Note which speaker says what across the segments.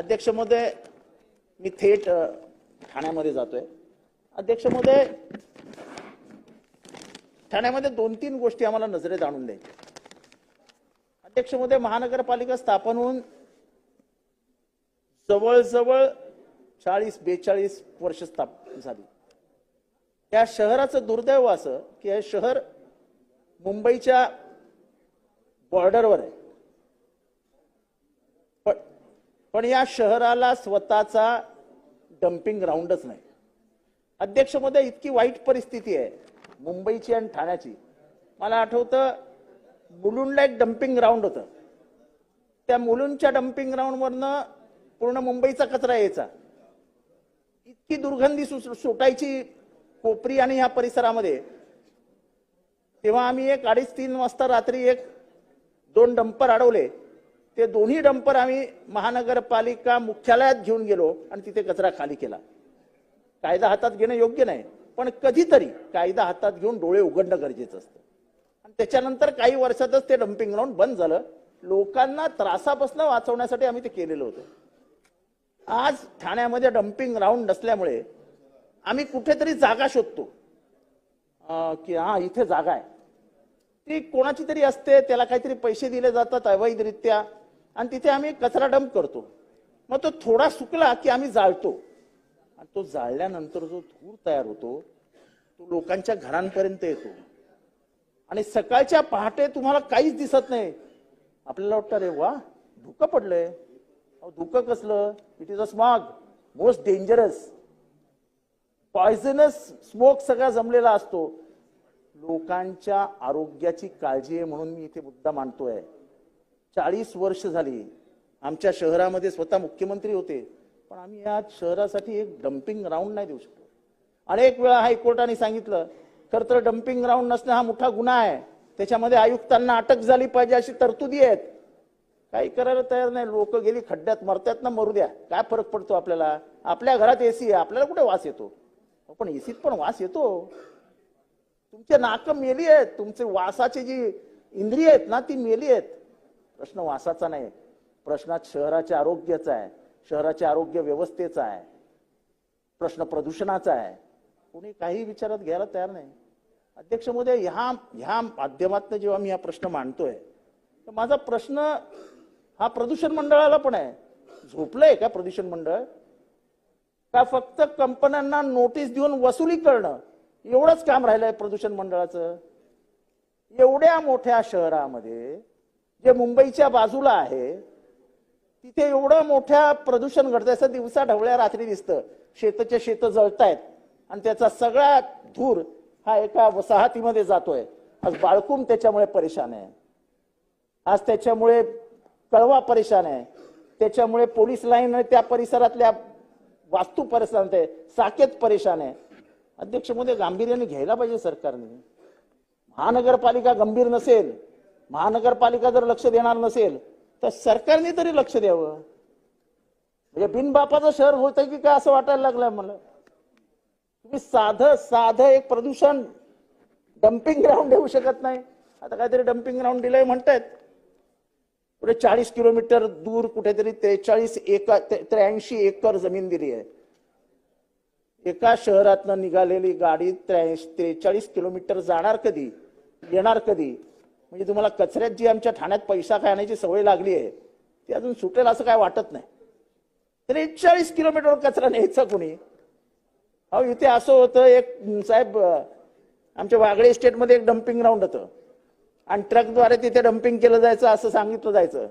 Speaker 1: अध्यक्ष महोदय मी थेट ठाण्यामध्ये जातोय. अध्यक्ष महोदय ठाण्यामध्ये दोन तीन गोष्टी आम्हाला नजरेत आणून द्यायच्या अध्यक्ष महोदय महानगरपालिका स्थापन होऊन जवळजवळ चाळीस बेचाळीस वर्ष स्थाप झाली. या शहराचं दुर्दैव असं की हे शहर मुंबईच्या बॉर्डरवर आहे पण पण या शहराला स्वतःचा डम्पिंग ग्राउंडच नाही. अध्यक्षमध्ये इतकी वाईट परिस्थिती आहे मुंबईची आणि ठाण्याची. मला आठवतं मुलुंडला एक डम्पिंग ग्राउंड होतं. त्या मुलुंडच्या डम्पिंग ग्राउंडवरनं पूर्ण मुंबईचा कचरा यायचा. इतकी दुर्गंधी सु- सुटायची कोपरी आणि ह्या परिसरामध्ये. तेव्हा आम्ही एक अडीच तीन वाजता रात्री एक दोन डंपर अडवले. ते दोन्ही डंपर आम्ही महानगरपालिका मुख्यालयात घेऊन गेलो आणि तिथे कचरा खाली केला. कायदा हातात घेणं योग्य नाही पण कधीतरी कायदा हातात घेऊन डोळे उघडणं गरजेचं असतं. आणि त्याच्यानंतर काही वर्षातच ते डम्पिंग ग्राउंड बंद झालं. लोकांना त्रासापासून वाचवण्यासाठी आम्ही ते केलेलं होतं. आज ठाण्यामध्ये डम्पिंग ग्राउंड नसल्यामुळे आम्ही कुठेतरी जागा शोधतो. की हा इथे जागा आहे. ती कोणाची तरी असते त्याला काहीतरी पैसे दिले जातात अवैधरित्या. आणि तिथे आम्ही कचरा डंप करतो. मग तो थोडा सुकला की आम्ही जाळतो. आणि तो जाळल्यानंतर जो धूर तयार होतो तो लोकांच्या घरांपर्यंत येतो. आणि सकाळच्या पहाटे तुम्हाला काहीच दिसत नाही. आपल्याला वाटतं रे वा धुकं पडलंय. अहो धुकं कसलं? It is a smog most dangerous poisonous smoke सगळा जमलेला असतो. लोकांच्या आरोग्याची काळजी आहे म्हणून मी इथे मुद्दा मांडतोय. चाळीस वर्ष झाली. आमच्या शहरामध्ये स्वतः मुख्यमंत्री होते. पण आम्ही या शहरासाठी एक डम्पिंग ग्राउंड नाही देऊ शकतो अनेक वेळा हायकोर्टाने सांगितलं खर तर डम्पिंग ग्राउंड नसणं हा मोठा गुन्हा आहे. त्याच्यामध्ये आयुक्तांना अटक झाली पाहिजे अशी तरतुदी आहेत. काही करायला तयार नाही. लोक गेली खड्ड्यात मरतात ना मरू द्या. काय फरक पडतो आपल्याला? आपल्या घरात एसी आहे. आपल्याला कुठे वास येतो? पण एसीत पण वास येतो. तुमचे नाक मेली आहेत. तुमचे वासाची जी इंद्रिय आहेत ना ती मेली आहेत. प्रश्न वासाचा नाही. प्रश्नात शहराच्या आरोग्याचा आहे. शहराच्या आरोग्य व्यवस्थेचा आहे. प्रश्न प्रदूषणाचा आहे. कोणी काही विचारात घ्यायला तयार नाही. अध्यक्ष मोदय ह्या ह्या माध्यमातून जेव्हा मी हा प्रश्न मांडतोय तर माझा प्रश्न हा प्रदूषण मंडळाला पण आहे. झोपलंय का प्रदूषण मंडळ? का फक्त कंपन्यांना नोटीस देऊन वसुली करणं एवढंच काम राहिलंय प्रदूषण मंडळाचं? एवढ्या मोठ्या शहरामध्ये जे मुंबईच्या बाजूला आहे तिथे एवढं मोठ्या प्रदूषण घडतंय. असं दिवसा ढवळ्या रात्री दिसतं. शेतचे शेत जळतायत आणि त्याचा सगळा धूर हा एका वसाहतीमध्ये जातोय. आज बाळकुम त्याच्यामुळे परेशान आहे. आज त्याच्यामुळे कळवा परेशान आहे. त्याच्यामुळे पोलीस लाईन आणि त्या परिसरातल्या वास्तू परेशान आहे. साकेत परेशान आहे. अध्यक्ष मोदी गांभीर्याने घ्यायला पाहिजे सरकारने. महानगरपालिका गंभीर नसेल महानगरपालिका जर लक्ष देणार नसेल तर सरकारने तरी लक्ष द्यावं. म्हणजे बिनबापाचं शहर होतंय की काय असं वाटायला लागलंय मला? तुम्ही साधं साधं एक प्रदूषण डम्पिंग ग्राउंड देऊ शकत नाही. आता काहीतरी डम्पिंग ग्राउंड दिलंय म्हणतायत. पुढे चाळीस किलोमीटर दूर कुठेतरी त्रेचाळीस एकर त्र्याऐंशी एकर जमीन दिली आहे. एका शहरातनं निघालेली गाडी त्र्याऐंशी त्रेचाळीस किलोमीटर जाणार कधी? येणार कधी? म्हणजे तुम्हाला कचऱ्यात जी आमच्या ठाण्यात पैसा खाण्याची सवय लागली आहे ती अजून सुटेल असं काय वाटत नाही. त्रेचाळीस किलोमीटर कचरा न्यायचा कोणी? अहो इथे असं होतं एक साहेब आमच्या वागळे स्टेटमध्ये एक डम्पिंग ग्राउंड होतं. आणि ट्रकद्वारे तिथे डम्पिंग केलं जायचं असं सांगितलं जायचं.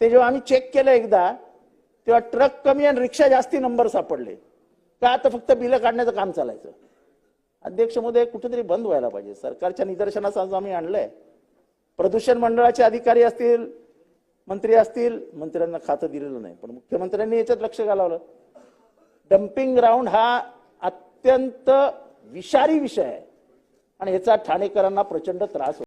Speaker 1: ते जेव्हा आम्ही चेक केलं एकदा तेव्हा ट्रक कमी आणि रिक्षा जास्ती नंबर सापडले. का आता फक्त बिलं काढण्याचं काम चालायचं? अध्यक्षमध्ये कुठेतरी बंद व्हायला पाहिजे. सरकारच्या निदर्शनास आज आम्ही आणलंय. प्रदूषण मंडळाचे अधिकारी असतील मंत्री असतील मंत्र्यांना खातं दिलेलं नाही. पण मुख्यमंत्र्यांनी याच्यात लक्ष घालावलं. डम्पिंग ग्राउंड हा अत्यंत विषारी विषय आहे. आणि याचा ठाणेकरांना प्रचंड त्रास होतो.